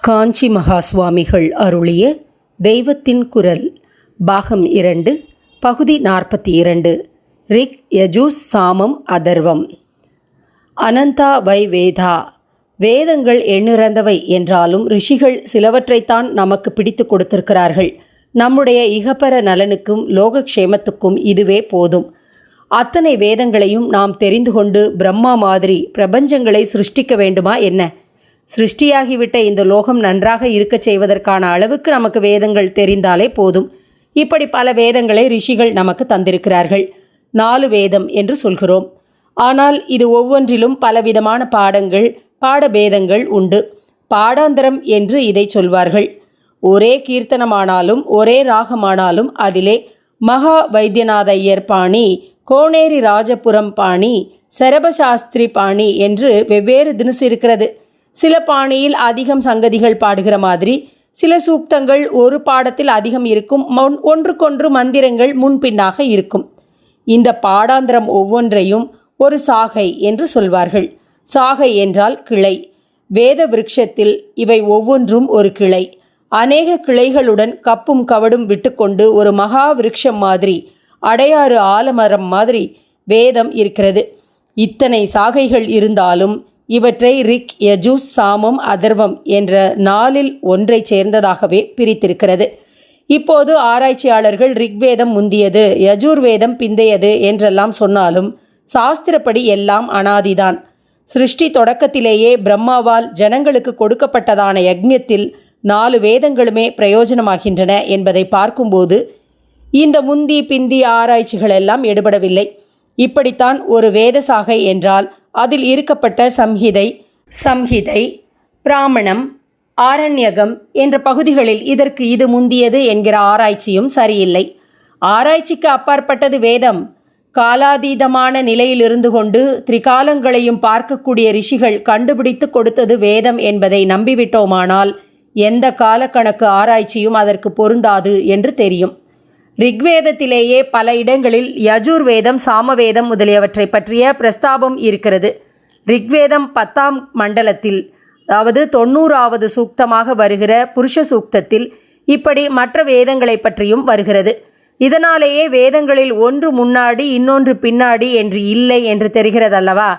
காஞ்சி மகா சுவாமிகள் அருளிய தெய்வத்தின் குரல் பாகம் இரண்டு பகுதி நாற்பத்தி இரண்டு ரிக் யஜூஸ் சாமம் அதர்வம். அனந்தா வை வேதா வேதங்கள் எண்ணிறந்தவை என்றாலும் ரிஷிகள் சிலவற்றைத்தான் நமக்கு பிடித்து கொடுத்திருக்கிறார்கள். நம்முடைய இகப்பர நலனுக்கும் லோகக்ஷேமத்துக்கும் இதுவே போதும். அத்தனை வேதங்களையும் நாம் தெரிந்து கொண்டு பிரம்மா மாதிரி பிரபஞ்சங்களை சிருஷ்டிக்க வேண்டுமா என்ன? சிருஷ்டியாகிவிட்ட இந்த லோகம் நன்றாக இருக்கச் செய்வதற்கான அளவுக்கு நமக்கு வேதங்கள் தெரிந்தாலே போதும். இப்படி பல வேதங்களை ரிஷிகள் நமக்கு தந்திருக்கிறார்கள். நாலு வேதம் என்று சொல்கிறோம். ஆனால் இது ஒவ்வொன்றிலும் பலவிதமான பாடங்கள் பாடபேதங்கள் உண்டு. பாடாந்தரம் என்று இதை சொல்வார்கள். ஒரே கீர்த்தனமானாலும் ஒரே ராகமானாலும் அதிலே மகா வைத்தியநாத ஐயர் பாணி கோனேரி ராஜபுரம் பாணி சரபசாஸ்திரி பாணி என்று வெவ்வேறு தினசு இருக்கிறது. சில பாணியில் அதிகம் சங்கதிகள் பாடுகிற மாதிரி சில சூக்தங்கள் ஒரு பாடத்தில் அதிகம் இருக்கும் மொன்- ஒன்றுக்கொன்று மந்திரங்கள் முன்பின்னாக இருக்கும். இந்த பாடாந்திரம் ஒவ்வொன்றையும் ஒரு சாகை என்று சொல்வார்கள். சாகை என்றால் கிளை. வேத விருட்சத்தில் இவை ஒவ்வொன்றும் ஒரு கிளை. அநேக கிளைகளுடன் கப்பும் கவடும் விட்டுக்கொண்டு ஒரு மகா விருட்சம் மாதிரி அடையாறு ஆலமரம் மாதிரி வேதம் இருக்கிறது. இத்தனை சாகைகள் இருந்தாலும் இவற்றை ரிக் யஜூஸ் சாமம் அதர்வம் என்ற நாலில் ஒன்றைச் சேர்ந்ததாகவே பிரித்திருக்கிறது. இப்போது ஆராய்ச்சியாளர்கள் ரிக்வேதம் முந்தியது யஜுர்வேதம் பிந்தையது என்றெல்லாம் சொன்னாலும் சாஸ்திரப்படி எல்லாம் அனாதிதான். சிருஷ்டி தொடக்கத்திலேயே பிரம்மாவால் ஜனங்களுக்கு கொடுக்கப்பட்டதான யக்ஞத்தில் நாலு வேதங்களுமே பிரயோஜனமாகின்றன என்பதை பார்க்கும்போது இந்த முந்தி பிந்தி ஆராய்ச்சிகள் எல்லாம் எடுபடவில்லை. இப்படித்தான் ஒரு வேதசாகை என்றால் அதில் இருக்கப்பட்ட சம்ஹிதை சம்ஹிதை பிராமணம் ஆரண்யகம் என்ற பகுதிகளில் இதற்கு இது முந்தியது என்கிற ஆராய்ச்சியும் சரியில்லை. ஆராய்ச்சிக்கு அப்பாற்பட்டது வேதம். காலாதீதமான நிலையில் இருந்து கொண்டு திரிகாலங்களையும் பார்க்கக்கூடிய ரிஷிகள் கண்டுபிடித்து கொடுத்தது வேதம் என்பதை நம்பிவிட்டோமானால் எந்த காலக்கணக்கு ஆராய்ச்சியும் அதற்கு பொருந்தாது என்று தெரியும். ரிக்வேதத்திலேயே பல இடங்களில் யஜுர்வேதம் சாமவேதம் முதலியவற்றை பற்றிய பிரஸ்தாபம் இருக்கிறது. ரிக்வேதம் பத்தாம் மண்டலத்தில் அதாவது தொண்ணூறாவது சூக்தமாக வருகிற புருஷ சூக்தத்தில் இப்படி மற்ற வேதங்களை பற்றியும் வருகிறது. இதனாலேயே வேதங்களில் ஒன்று முன்னாடி இன்னொன்று பின்னாடி என்று இல்லை என்று தெரிகிறதல்லவா?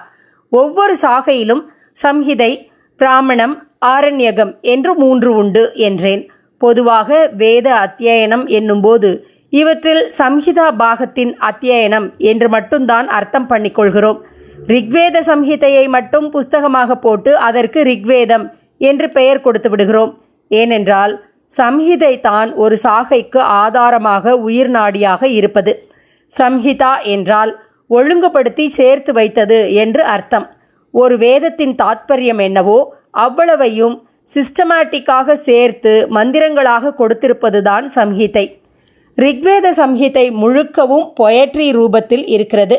ஒவ்வொரு சாகையிலும் சம்ஹிதை பிராமணம் ஆரண்யகம் என்று மூன்று உண்டு என்றேன். பொதுவாக வேத அத்தியனம் என்னும்போது இவற்றில் சம்ஹிதா பாகத்தின் அத்தியனம் என்று மட்டும்தான் அர்த்தம் பண்ணிக்கொள்கிறோம். ரிக்வேத சம்ஹிதையை மட்டும் புஸ்தகமாக போட்டு அதற்கு ரிக்வேதம் என்று பெயர் கொடுத்து விடுகிறோம். ஏனென்றால் சம்ஹிதை தான் ஒரு சாகைக்கு ஆதாரமாக உயிர் நாடியாக இருப்பது. சம்ஹிதா என்றால் ஒழுங்குபடுத்தி சேர்த்து வைத்தது என்று அர்த்தம். ஒரு வேதத்தின் தாத்பரியம் என்னவோ அவ்வளவையும் சிஸ்டமேட்டிக்காக சேர்த்து மந்திரங்களாக கொடுத்திருப்பதுதான் சம்ஹிதை. ரிக்வேத சம்ஹிதை முழுக்கவும் பொயட்ரி ரூபத்தில் இருக்கிறது.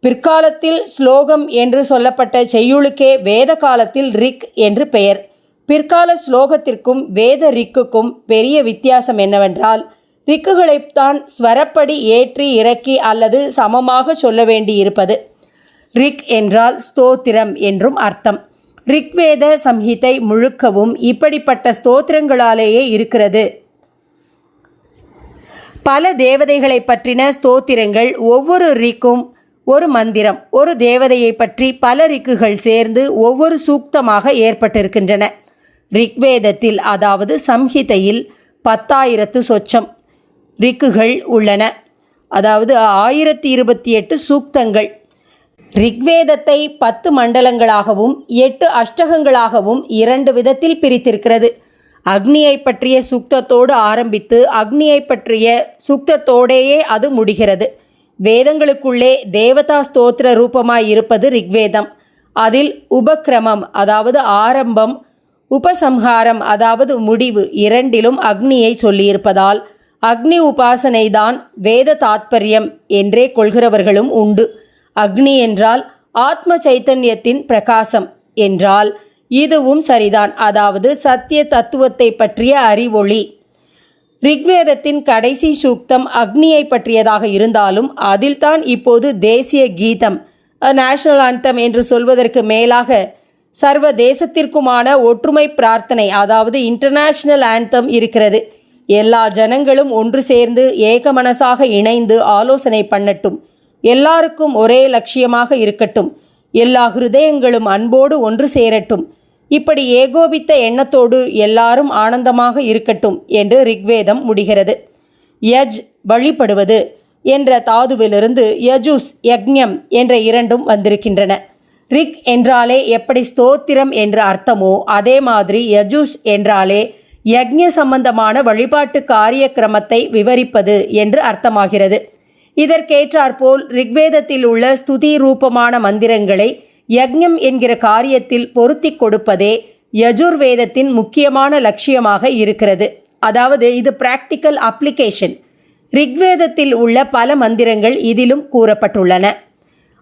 பிற்காலத்தில் ஸ்லோகம் என்று சொல்லப்பட்ட செய்யுளுக்கே வேத காலத்தில் ரிக் என்று பெயர். பிற்கால ஸ்லோகத்திற்கும் வேத ரிக்குக்கும் பெரிய வித்தியாசம் என்னவென்றால் ரிக்குகளைத்தான் ஸ்வரப்படி ஏற்றி இறக்கி அல்லது சமமாக சொல்ல வேண்டியிருப்பது. ரிக் என்றால் ஸ்தோத்திரம் என்றும் அர்த்தம். ரிக்வேத சம்ஹிதை முழுக்கவும் இப்படிப்பட்ட ஸ்தோத்திரங்களாலேயே இருக்கிறது. பல தேவதைகளை பற்றின ஸ்தோத்திரங்கள் ஒவ்வொரு ரிக்கும் ஒரு மந்திரம். ஒரு தேவதையை பற்றி பல ரிக்குகள் சேர்ந்து ஒவ்வொரு சூக்தமாக ஏற்பட்டிருக்கின்றன. ரிக்வேதத்தில் அதாவது சம்ஹிதையில் பத்தாயிரத்து சொச்சம் ரிக்குகள் உள்ளன. அதாவது ஆயிரத்தி இருபத்தி எட்டு சூக்தங்கள். ரிக்வேதத்தை பத்து மண்டலங்களாகவும் எட்டு அஷ்டகங்களாகவும் இரண்டு விதத்தில் பிரித்திருக்கிறது. அக்னியை பற்றிய சுக்தத்தோடு ஆரம்பித்து அக்னியை பற்றிய சூக்தத்தோடேயே அது முடிகிறது. வேதங்களுக்குள்ளே தேவதா ஸ்தோத்திர ரூபமாய் இருப்பது ரிக்வேதம். அதில் உபக்கிரமம் அதாவது ஆரம்பம் உபசம்ஹாரம் அதாவது முடிவு இரண்டிலும் அக்னியை சொல்லியிருப்பதால் அக்னி உபாசனைதான் வேத தாத்பரியம் என்றே கொள்கிறவர்களும் உண்டு. அக்னி என்றால் ஆத்ம சைத்தன்யத்தின் பிரகாசம் என்றால் இதுவும் சரிதான். அதாவது சத்திய தத்துவத்தை பற்றிய அறிவொளி. ரிக்வேதத்தின் கடைசி சூக்தம் அக்னியை பற்றியதாக இருந்தாலும் அதில்தான் இப்போது தேசிய கீதம் நேஷனல் அந்தம் என்று சொல்வதற்கு மேலாக சர்வ தேசத்திற்குமான ஒற்றுமை பிரார்த்தனை அதாவது இன்டர்நேஷனல் ஆந்தம் இருக்கிறது. எல்லா ஜனங்களும் ஒன்று சேர்ந்து ஏகமனசாக இணைந்து ஆலோசனை பண்ணட்டும். எல்லாருக்கும் ஒரே லட்சியமாக இருக்கட்டும். எல்லா ஹிருதயங்களும் அன்போடு ஒன்று சேரட்டும். இப்படி ஏகோபித்த எண்ணத்தோடு எல்லாரும் ஆனந்தமாக இருக்கட்டும் என்று ரிக்வேதம் முடிகிறது. யஜ் வழிபடுவது என்ற தாதுவிலிருந்து யஜுஸ் யக்ஞம் என்ற இரண்டும் வந்திருக்கின்றன. ரிக் என்றாலே எப்படி ஸ்தோத்திரம் என்று அர்த்தமோ அதே மாதிரி யஜுஸ் என்றாலே யக்ஞ சம்பந்தமான வழிபாட்டு காரிய கிரமத்தை விவரிப்பது என்று அர்த்தமாகிறது. இதற்கேற்றாற்போல் ரிக்வேதத்தில் உள்ள ஸ்துதி ரூபமான மந்திரங்களை யக்ஞம் என்கிற காரியத்தில் பொருத்தி கொடுப்பதே யஜுர்வேதத்தின் முக்கியமான லட்சியமாக இருக்கிறது. அதாவது இது பிராக்டிக்கல் அப்ளிகேஷன் ரிக்வேதத்தில் உள்ள பல மந்திரங்கள் இதிலும் கூறப்பட்டுள்ளன.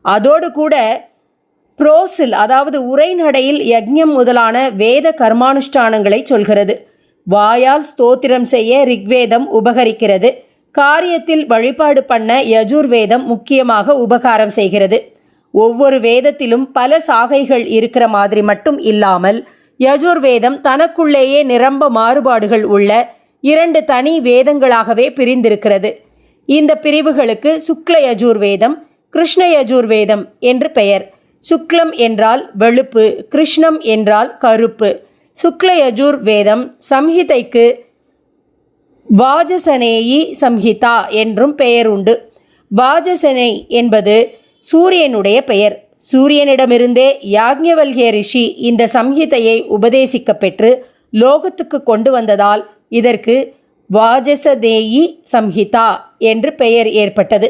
அதோடு கூட புரோசில் அதாவது உரைநடையில் யக்ஞம் முதலான வேத கர்மானுஷ்டானங்களை சொல்கிறது. வாயால் ஸ்தோத்திரம் செய்ய ரிக்வேதம் உபகரிக்கிறது. காரியத்தில் வழிபாடு பண்ண யஜுர்வேதம் முக்கியமாக உபகாரம் செய்கிறது. ஒவ்வொரு வேதத்திலும் பல சாகைகள் இருக்கிற மாதிரி மட்டும் இல்லாமல் யஜுர்வேதம் தனக்குள்ளேயே நிரம்ப மாறுபாடுகள் உள்ள இரண்டு தனி வேதங்களாகவே பிரிந்திருக்கிறது. இந்த பிரிவுகளுக்கு சுக்ல யஜுர்வேதம் கிருஷ்ண யஜுர்வேதம் என்று பெயர். சுக்லம் என்றால் வெளுப்பு கிருஷ்ணம் என்றால் கருப்பு. சுக்ல யஜுர் வேதம் சம்ஹிதைக்கு வாஜசனேயி சம்ஹிதா என்றும் பெயர் உண்டு வாஜசனை என்பது சூரியனுடைய பெயர். சூரியனிடமிருந்தே யாக்ஞவல்கிய ரிஷி இந்த சம்ஹிதையை உபதேசிக்கப்பெற்று லோகத்துக்கு கொண்டு வந்ததால் இதற்கு வாஜசதேயி சம்ஹிதா என்று பெயர் ஏற்பட்டது.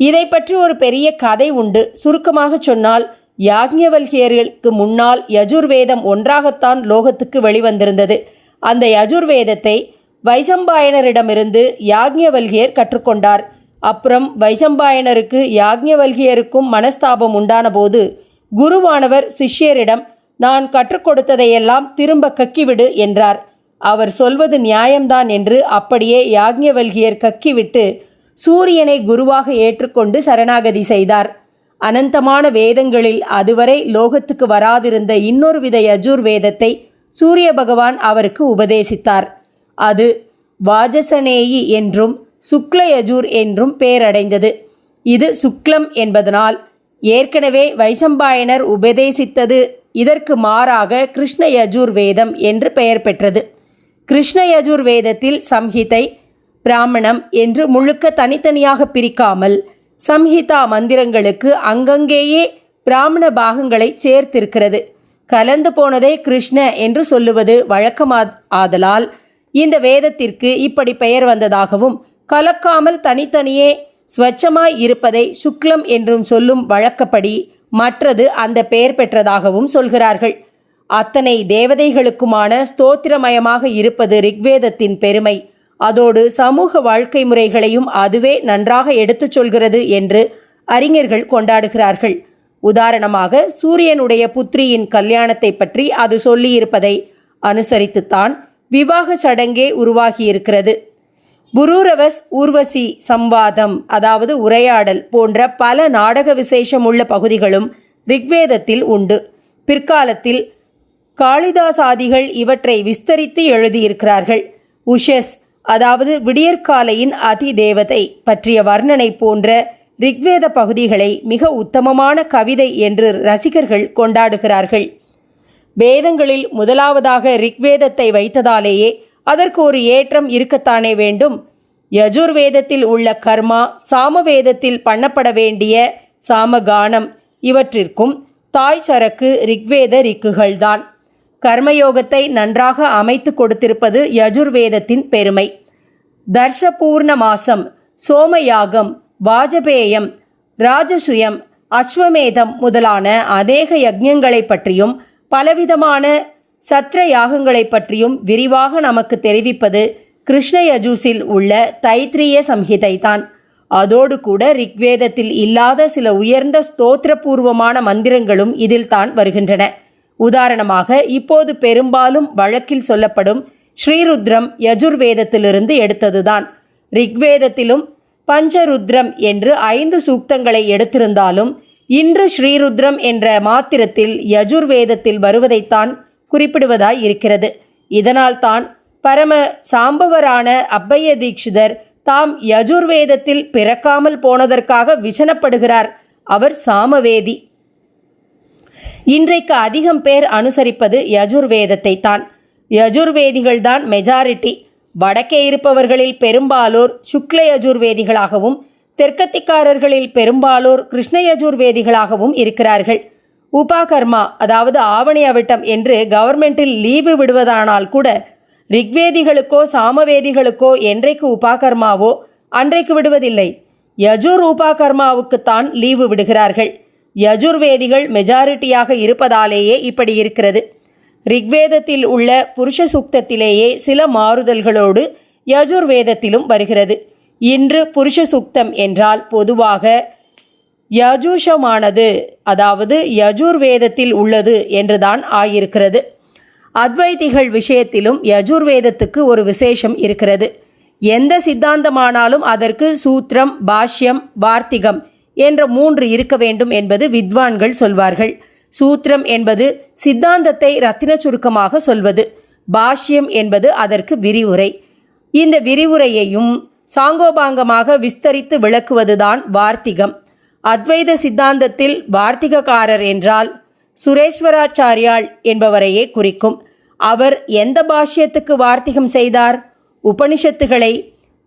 இதை பற்றி ஒரு பெரிய கதை உண்டு. சுருக்கமாக சொன்னால் யாக்ஞவல்கியர்களுக்கு முன்னால் யஜுர்வேதம் ஒன்றாகத்தான் லோகத்துக்கு வெளிவந்திருந்தது. அந்த யஜுர்வேதத்தை வைசம்பாயனரிடமிருந்து யாக்ஞவல்கியர் கற்றுக்கொண்டார். அப்புறம் வைசம்பாயனருக்கு யாக்ஞவல்கியருக்கும் மனஸ்தாபம் உண்டான போது குருவானவர் சிஷ்யரிடம் நான் கற்றுக் கொடுத்ததையெல்லாம் திரும்ப கக்கிவிடு என்றார். அவர் சொல்வது நியாயம்தான் என்று அப்படியே யாக்ஞவல்கியர் கக்கிவிட்டு சூரியனை குருவாக ஏற்றுக்கொண்டு சரணாகதி செய்தார். அனந்தமான வேதங்களில் அதுவரை லோகத்துக்கு வராதிருந்த இன்னொரு வித யஜுர் வேதத்தை சூரிய பகவான் அவருக்கு உபதேசித்தார். அது வாஜசனேயி என்றும் சுக்லயஜூர் என்றும் பெயரடைந்தது. இது சுக்லம் என்பதனால் ஏற்கனவே வைசம்பாயனர் உபதேசித்தது. இதற்கு மாறாக கிருஷ்ணயஜூர் வேதம் என்று பெயர் பெற்றது. கிருஷ்ணயஜூர் வேதத்தில் சம்ஹிதை பிராமணம் என்று முழுக்க தனித்தனியாக பிரிக்காமல் சம்ஹிதா மந்திரங்களுக்கு அங்கங்கேயே பிராமண பாகங்களை சேர்த்திருக்கிறது. கலந்து போனதை கிருஷ்ண என்று சொல்லுவது வழக்கமா ஆதலால் இந்த வேதத்திற்கு இப்படி பெயர் வந்ததாகவும் கலக்காமல் தனித்தனியே ஸ்வச்சமாய் இருப்பதை சுக்லம் என்றும் சொல்லும் வழக்கப்படி மற்றது அந்த பெயர் பெற்றதாகவும் சொல்கிறார்கள். அத்தனை தேவதைகளுக்குமான ஸ்தோத்திரமயமாக இருப்பது ரிக்வேதத்தின் பெருமை. அதோடு சமூக வாழ்க்கை முறைகளையும் அதுவே நன்றாக எடுத்துச் சொல்கிறது என்று அறிஞர்கள் கொண்டாடுகிறார்கள். உதாரணமாக சூரியனுடைய புத்திரியின் கல்யாணத்தை பற்றி அது சொல்லியிருப்பதை அனுசரித்துத்தான் விவாக சடங்கே உருவாகியிருக்கிறது. புரூரவஸ் ஊர்வசி சம்வாதம் அதாவது உரையாடல் போன்ற பல நாடக விசேஷமுள்ள பகுதிகளும் ரிக்வேதத்தில் உண்டு. பிற்காலத்தில் காளிதாசாதிகள் இவற்றை விஸ்தரித்து எழுதியிருக்கிறார்கள். உஷஸ் அதாவது விடியற்காலையின் அதி தேவதை பற்றிய வர்ணனை போன்ற ரிக்வேத பகுதிகளை மிக உத்தமமான கவிதை என்று ரசிகர்கள் கொண்டாடுகிறார்கள். வேதங்களில் முதலாவதாக ரிக்வேதத்தை வைத்ததாலேயே அதற்கு ஒரு ஏற்றம் இருக்கத்தானே வேண்டும். யஜுர்வேதத்தில் உள்ள கர்மா சாமவேதத்தில் பண்ணப்பட வேண்டிய சாமகானம் இவற்றிற்கும் தாய் சரக்கு ரிக்வேத ரிக்குகள்தான். கர்மயோகத்தை நன்றாக அமைத்து கொடுத்திருப்பது யஜுர்வேதத்தின் பெருமை. தர்ஷபூர்ண மாசம் சோமயாகம் வாஜபேயம் ராஜசுயம் அஸ்வமேதம் முதலான அநேக யஜ்யங்களை பற்றியும் பலவிதமான சத்ர யாகங்களை பற்றியும் விரிவாக நமக்கு தெரிவிப்பது கிருஷ்ண யஜூஸில் உள்ள தைத்திரிய சம்ஹிதை தான் அதோடு கூட ரிக்வேதத்தில் இல்லாத சில உயர்ந்த ஸ்தோத்திரபூர்வமான மந்திரங்களும் இதில் தான் வருகின்றன. உதாரணமாக இப்போது பெரும்பாலும் வழக்கில் சொல்லப்படும் ஸ்ரீருத்ரம் யஜுர்வேதத்திலிருந்து எடுத்ததுதான். ரிக்வேதத்திலும் பஞ்சருத்ரம் என்று ஐந்து சூக்தங்களை எடுத்திருந்தாலும் இன்று ஸ்ரீருத்ரம் என்ற மாத்திரத்தில் யஜுர்வேதத்தில் வருவதைத்தான் குறிப்பிடுவதாய் இருக்கிறது. இதனால்தான் பரம சாம்பவரான அப்பைய தீட்சிதர் தாம் யஜுர்வேதத்தில் பிறக்காமல் போனதற்காக விசனப்படுகிறார் அவர் சாமவேதி. இன்றைக்கு அதிகம் பேர் அனுசரிப்பது யஜுர்வேதத்தை தான். யஜுர்வேதிகள்தான் மெஜாரிட்டி வடக்கே இருப்பவர்களில் பெரும்பாலோர் சுக்ல யஜுர்வேதிகளாகவும் தெற்கத்திக்காரர்களில் பெரும்பாலோர் கிருஷ்ணயஜூர் வேதிகளாகவும் இருக்கிறார்கள். உபாகர்மா அதாவது ஆவணி அவிட்டம் என்று கவர்மெண்டில் லீவு விடுவதானால் கூட ரிக்வேதிகளுக்கோ சாமவேதிகளுக்கோ என்றைக்கு உபாகர்மாவோ அன்றைக்கு விடுவதில்லை. யஜூர் உபாகர்மாவுக்குத்தான் லீவு விடுகிறார்கள். யஜுர்வேதிகள் மெஜாரிட்டியாக இருப்பதாலேயே இப்படி இருக்கிறது. ரிக்வேதத்தில் உள்ள புருஷ சுக்தத்திலேயே சில மாறுதல்களோடு யஜுர்வேதத்திலும் வருகிறது. இன்று புருஷ சுக்தம் என்றால் பொதுவாக யஜூஷமானது அதாவது யஜுர்வேதத்தில் உள்ளது என்றுதான் ஆகியிருக்கிறது அத்வைதிகள் விஷயத்திலும் யஜுர்வேதத்துக்கு ஒரு விசேஷம் இருக்கிறது. எந்த சித்தாந்தமானாலும் அதற்கு சூத்திரம் பாஷ்யம் வார்த்திகம் என்ற மூன்று இருக்க வேண்டும் என்பது வித்வான்கள் சொல்வார்கள். சூத்திரம் என்பது சித்தாந்தத்தை ரத்தின சுருக்கமாக சொல்வது. பாஷ்யம் என்பது அதற்கு விரிவுரை. இந்த விரிவுரையையும் சாங்கோபாங்கமாக விஸ்தரித்து விளக்குவதுதான் வார்த்திகம். அத்வைத சித்தாந்தத்தில் வார்த்திகக்காரர் என்றால் சுரேஸ்வராச்சாரியாள் என்பவரையே குறிக்கும். அவர் எந்த பாஷ்யத்துக்கு வார்த்திகம் செய்தார்? உபனிஷத்துகளை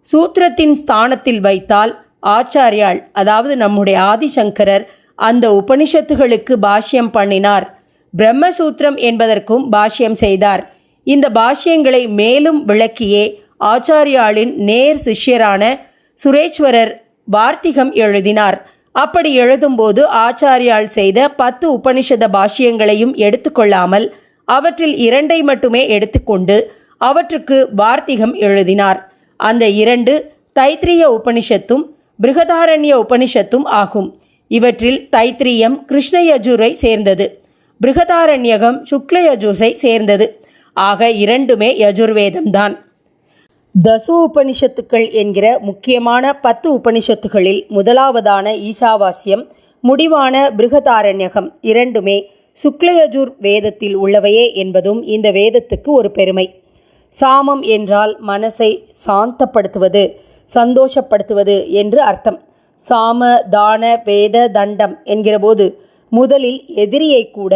சூத்திரத்தின் ஸ்தானத்தில் வைத்தால் ஆச்சாரியாள் அதாவது நம்முடைய ஆதிசங்கரர் அந்த உபனிஷத்துகளுக்கு பாஷ்யம் பண்ணினார். பிரம்மசூத்திரம் என்பதற்கும் பாஷ்யம் செய்தார். இந்த பாஷ்யங்களை மேலும் விளக்கியே ஆச்சாரியாளின் நேர் சிஷ்யரான சுரேஸ்வரர் வார்த்திகம் எழுதினார். அப்படி எழுதும்போது ஆச்சாரியால் செய்த பத்து உபனிஷத பாஷ்யங்களையும் எடுத்துக்கொள்ளாமல் அவற்றில் இரண்டை மட்டுமே எடுத்துக்கொண்டு அவற்றுக்கு வார்த்திகம் எழுதினார். அந்த இரண்டு தைத்திரிய உபனிஷத்தும் பிருகதாரண்ய உபனிஷத்தும் ஆகும். இவற்றில் தைத்திரியம் கிருஷ்ணயஜுரை சேர்ந்தது பிருகதாரண்யகம் சுக்லயஜுரை சேர்ந்தது. ஆக இரண்டுமே யஜுர்வேதம்தான். தசு உபனிஷத்துக்கள் என்கிற முக்கியமான பத்து உபனிஷத்துகளில் முதலாவதான ஈசாவாஸ்யம் முடிவான பிருகதாரண்யகம் இரண்டுமே சுக்லயஜூர் வேதத்தில் உள்ளவையே என்பதும் இந்த வேதத்துக்கு ஒரு பெருமை. சாமம் என்றால் மனசை சாந்தப்படுத்துவது சந்தோஷப்படுத்துவது என்று அர்த்தம். சாம தான வேத தண்டம் என்கிறபோது முதலில் எதிரியை கூட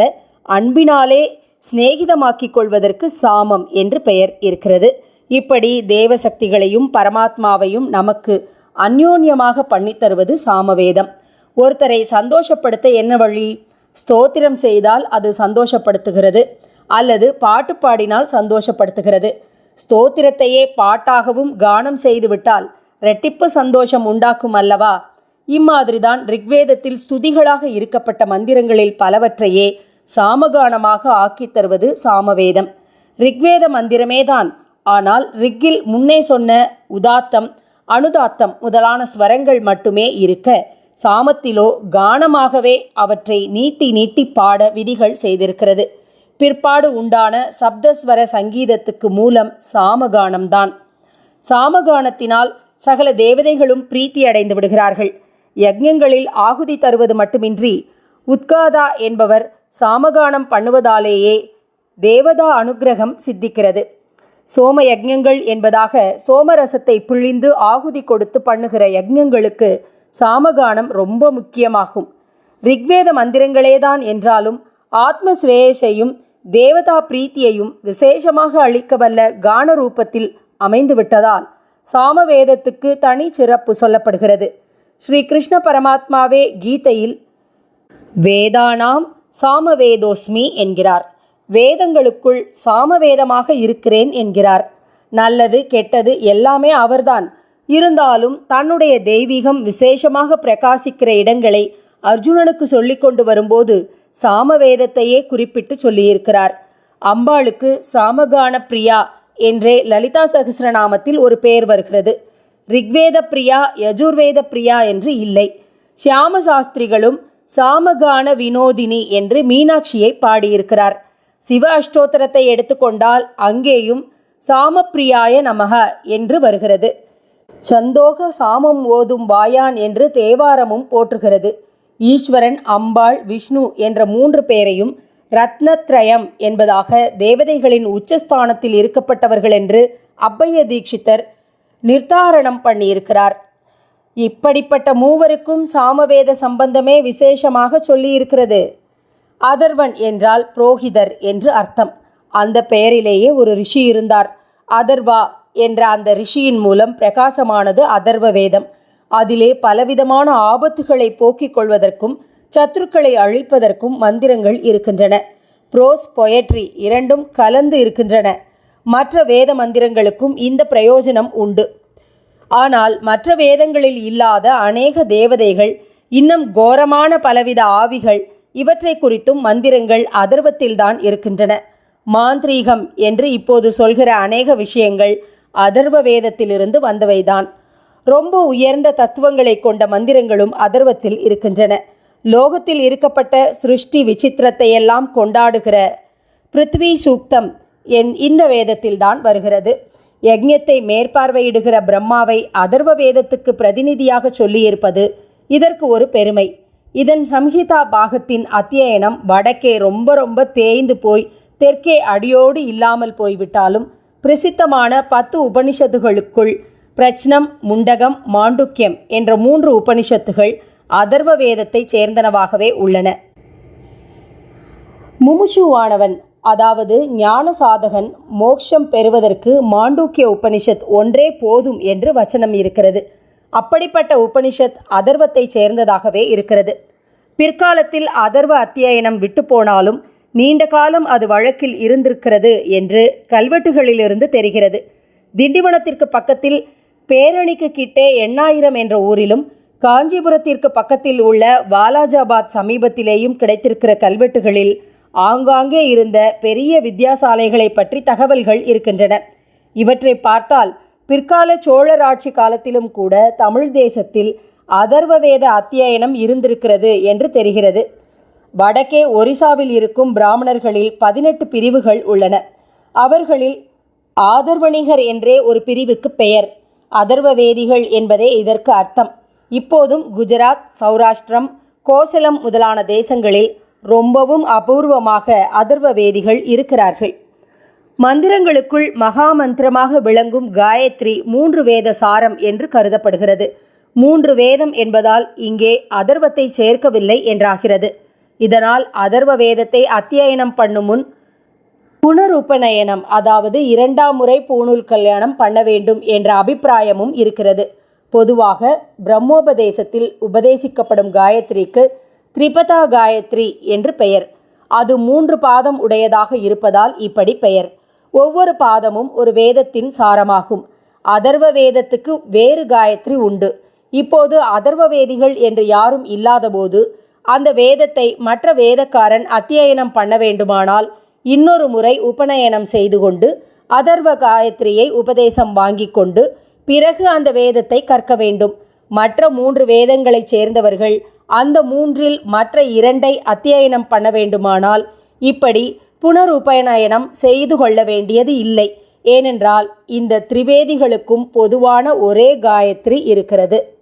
அன்பினாலே சிநேகிதமாக்கிக் கொள்வதற்கு சாமம் என்று பெயர் இருக்கிறது. இப்படி தேவசக்திகளையும் பரமாத்மாவையும் நமக்கு அந்யோன்யமாக பண்ணித் தருவது சாமவேதம். ஒருத்தரை சந்தோஷப்படுத்த என்ன வழி? ஸ்தோத்திரம் செய்தால் அது சந்தோஷப்படுத்துகிறது அல்லது பாட்டு பாடினால் சந்தோஷப்படுத்துகிறது. ஸ்தோத்திரத்தையே பாட்டாகவும் கானம் செய்துவிட்டால் ரெட்டிப்பு சந்தோஷம் உண்டாக்கும் அல்லவா? இம்மாதிரிதான் ரிக்வேதத்தில் ஸ்துதிகளாக இருக்கப்பட்ட மந்திரங்களில் பலவற்றையே சாமகானமாக ஆக்கித் தருவது சாமவேதம். ரிக்வேத மந்திரமேதான் ஆனால் ரிக்கில் முன்னே சொன்ன உதாத்தம் அனுதாத்தம் முதலான ஸ்வரங்கள் மட்டுமே இருக்க சாமத்திலோ கானமாகவே அவற்றை நீட்டி நீட்டி பாட விதிகள் செய்திருக்கிறது. பிற்பாடு உண்டான சப்தஸ்வர சங்கீதத்துக்கு மூலம் சாமகானம்தான். சாமகானத்தினால் சகல தேவதைகளும் பிரீத்தி அடைந்து விடுகிறார்கள். யஜ்யங்களில் ஆகுதி தருவது மட்டுமின்றி உத்காதா என்பவர் சாமகானம் பண்ணுவதாலேயே தேவதா அனுக்கிரகம் சித்திக்கிறது. சோம யஜ்ஞங்கள் என்பதாக சோமரசத்தை பிழிந்து ஆகுதி கொடுத்து பண்ணுகிற யஜ்ஞங்களுக்கு சாமகானம் ரொம்ப முக்கியமாகும். ரிக்வேத மந்திரங்களேதான் என்றாலும் ஆத்ம சுரேஷையும் தேவதா பிரீத்தியையும் விசேஷமாக அளிக்க வல்ல கான ரூபத்தில் அமைந்துவிட்டதால் சாமவேதத்துக்கு தனி சிறப்பு சொல்லப்படுகிறது. ஸ்ரீ கிருஷ்ண பரமாத்மாவே கீதையில் வேதானாம் சாமவேதோஸ்மி என்கிறார். வேதங்களுக்குள் சாமவேதமாக இருக்கிறேன் என்கிறார். நல்லது கெட்டது எல்லாமே அவர்தான். இருந்தாலும் தன்னுடைய தெய்வீகம் விசேஷமாக பிரகாசிக்கிற இடங்களை அர்ஜுனனுக்கு சொல்லிக் கொண்டு வரும்போது சாமவேதத்தையே குறிப்பிட்டு சொல்லியிருக்கிறார். அம்பாளுக்கு சாமகான பிரியா என்றே லலிதா சகசிரநாமத்தில் ஒரு பெயர் வருகிறது. ரிக்வேத பிரியா யஜுர்வேத பிரியா என்று இல்லை. ஷியாம சாஸ்திரிகளும் சாமகான வினோதினி என்று மீனாட்சியை பாடியிருக்கிறார். சிவ அஷ்டோத்திரத்தை எடுத்துக்கொண்டால் அங்கேயும் சாமப்பிரியாய நமக என்று வருகிறது. சந்தோக சாமம் ஓதும் வாயான் என்று தேவாரமும் போற்றுகிறது. ஈஸ்வரன் அம்பாள் விஷ்ணு என்ற மூன்று பேரையும் ரத்னத்ரயம் என்பதாக தேவதைகளின் உச்சஸ்தானத்தில் இருக்கப்பட்டவர்கள் என்று அப்பைய தீட்சித்தர் நிர்தாரணம் பண்ணியிருக்கிறார். இப்படிப்பட்ட மூவருக்கும் சாமவேத சம்பந்தமே விசேஷமாக சொல்லியிருக்கிறது. அதர்வன் என்றால் புரோகிதர் என்று அர்த்தம். அந்த பெயரிலேயே ஒரு ரிஷி இருந்தார். அதர்வா என்ற அந்த ரிஷியின் மூலம் பிரகாசமானது அதர்வ வேதம். அதிலே பலவிதமான ஆபத்துகளை போக்கிக் கொள்வதற்கும் சத்துருக்களை அழிப்பதற்கும் மந்திரங்கள் இருக்கின்றன. ப்ரோஸ் பொயட்ரி இரண்டும் கலந்து இருக்கின்றன. மற்ற வேத மந்திரங்களுக்கும் இந்த பிரயோஜனம் உண்டு. ஆனால் மற்ற வேதங்களில் இல்லாத அநேக தேவதைகள் இன்னும் கோரமான பலவித ஆவிகள் இவற்றை குறித்தும் மந்திரங்கள் அதர்வத்தில்தான் இருக்கின்றன. மாந்திரீகம் என்று இப்போது சொல்கிற அநேக விஷயங்கள் அதர்வ வேதத்திலிருந்து வந்தவைதான். ரொம்ப உயர்ந்த தத்துவங்களை கொண்ட மந்திரங்களும் அதர்வத்தில் இருக்கின்றன. லோகத்தில் இருக்கப்பட்ட சிருஷ்டி விசித்திரத்தை எல்லாம் கொண்டாடுகிற பிருத்வி சூக்தம் என் இந்த வேதத்தில்தான் வருகிறது. யஜ்ஞத்தை மேற்பார்வையிடுகிற பிரம்மாவை அதர்வ வேதத்துக்கு பிரதிநிதியாக சொல்லியிருப்பது இதற்கு ஒரு பெருமை. இதன் சம்ஹிதா பாகத்தின் அத்தியனம் வடக்கே ரொம்ப ரொம்ப தேய்ந்து போய் தெற்கே அடியோடு இல்லாமல் போய்விட்டாலும் பிரசித்தமான பத்து உபனிஷத்துகளுக்குள் பிரச்சனம் முண்டகம் மாண்டுக்கியம் என்ற மூன்று உபனிஷத்துகள் அதர்வ வேதத்தைச் சேர்ந்தனவாகவே உள்ளன. முமுஷுவானவன் அதாவது ஞான சாதகன் மோட்சம் பெறுவதற்கு மாண்டூக்கிய உபனிஷத் ஒன்றே போதும் என்று வசனம் இருக்கிறது. அப்படிப்பட்ட உபனிஷத் அதர்வத்தை சேர்ந்ததாகவே இருக்கிறது. பிற்காலத்தில் அதர்வ அத்தியாயனம் விட்டுப்போனாலும் நீண்ட காலம் அது வழக்கில் இருந்திருக்கிறது என்று கல்வெட்டுகளிலிருந்து தெரிகிறது. திண்டிவனத்திற்கு பக்கத்தில் பேரணிக்கு கிட்டே எண்ணாயிரம் என்ற ஊரிலும் காஞ்சிபுரத்திற்கு பக்கத்தில் உள்ள வாலாஜாபாத் சமீபத்திலேயும் கிடைத்திருக்கிற கல்வெட்டுகளில் ஆங்காங்கே இருந்த பெரிய வித்தியாசாலைகளை பற்றி தகவல்கள் இருக்கின்றன. இவற்றை பார்த்தால் பிற்கால சோழர் ஆட்சி காலத்திலும் கூட தமிழ் தேசத்தில் அதர்வ வேத அத்தியனம் இருந்திருக்கிறது என்று தெரிகிறது. வடக்கே ஒரிசாவில் இருக்கும் பிராமணர்களில் பதினெட்டு பிரிவுகள் உள்ளன. அவர்களில் ஆதர்வணிகர் என்றே ஒரு பிரிவுக்கு பெயர். அதர்வ வேதிகள் என்பதே இதற்கு அர்த்தம். இப்போதும் குஜராத் சௌராஷ்டிரம் கோசலம் முதலான தேசங்களில் ரொம்பவும் அபூர்வமாக அதர்வ வேதிகள் இருக்கிறார்கள். மந்திரங்களுக்குள் மகா மந்திரமாக விளங்கும் காயத்ரி மூன்று வேத சாரம் என்று கருதப்படுகிறது. மூன்று வேதம் என்பதால் இங்கே அதர்வத்தை சேர்க்கவில்லை என்றாகிறது. இதனால் அதர்வ வேதத்தை அத்தியனம் பண்ணும் முன் புனருபநயனம் அதாவது இரண்டாம் முறை பூணூல் கல்யாணம் பண்ண வேண்டும் என்ற அபிப்பிராயமும் இருக்கிறது. பொதுவாக பிரம்மோபதேசத்தில் உபதேசிக்கப்படும் காயத்ரிக்கு திரிபதா காயத்ரி என்று பெயர். அது மூன்று பாதம் உடையதாக இருப்பதால் இப்படி பெயர். ஒவ்வொரு பாதமும் ஒரு வேதத்தின் சாரமாகும். அதர்வ வேதத்துக்கு வேறு காயத்ரி உண்டு. இப்போது அதர்வ வேதிகள் என்று யாரும் இல்லாதபோது அந்த வேதத்தை மற்ற வேதக்காரன் அத்தியனம் பண்ண வேண்டுமானால் இன்னொரு முறை உபநயனம் செய்து கொண்டு அதர்வ காயத்ரியை உபதேசம் வாங்கி கொண்டு பிறகு அந்த வேதத்தை கற்க வேண்டும். மற்ற மூன்று வேதங்களைச் சேர்ந்தவர்கள் அந்த மூன்றில் மற்ற இரண்டை அத்தியனம் பண்ண வேண்டுமானால் இப்படி புனருபயணம் செய்து கொள்ள வேண்டியது இல்லை. ஏனென்றால் இந்த திரிவேதிகளுக்கும் பொதுவான ஒரே காயத்ரி இருக்கிறது.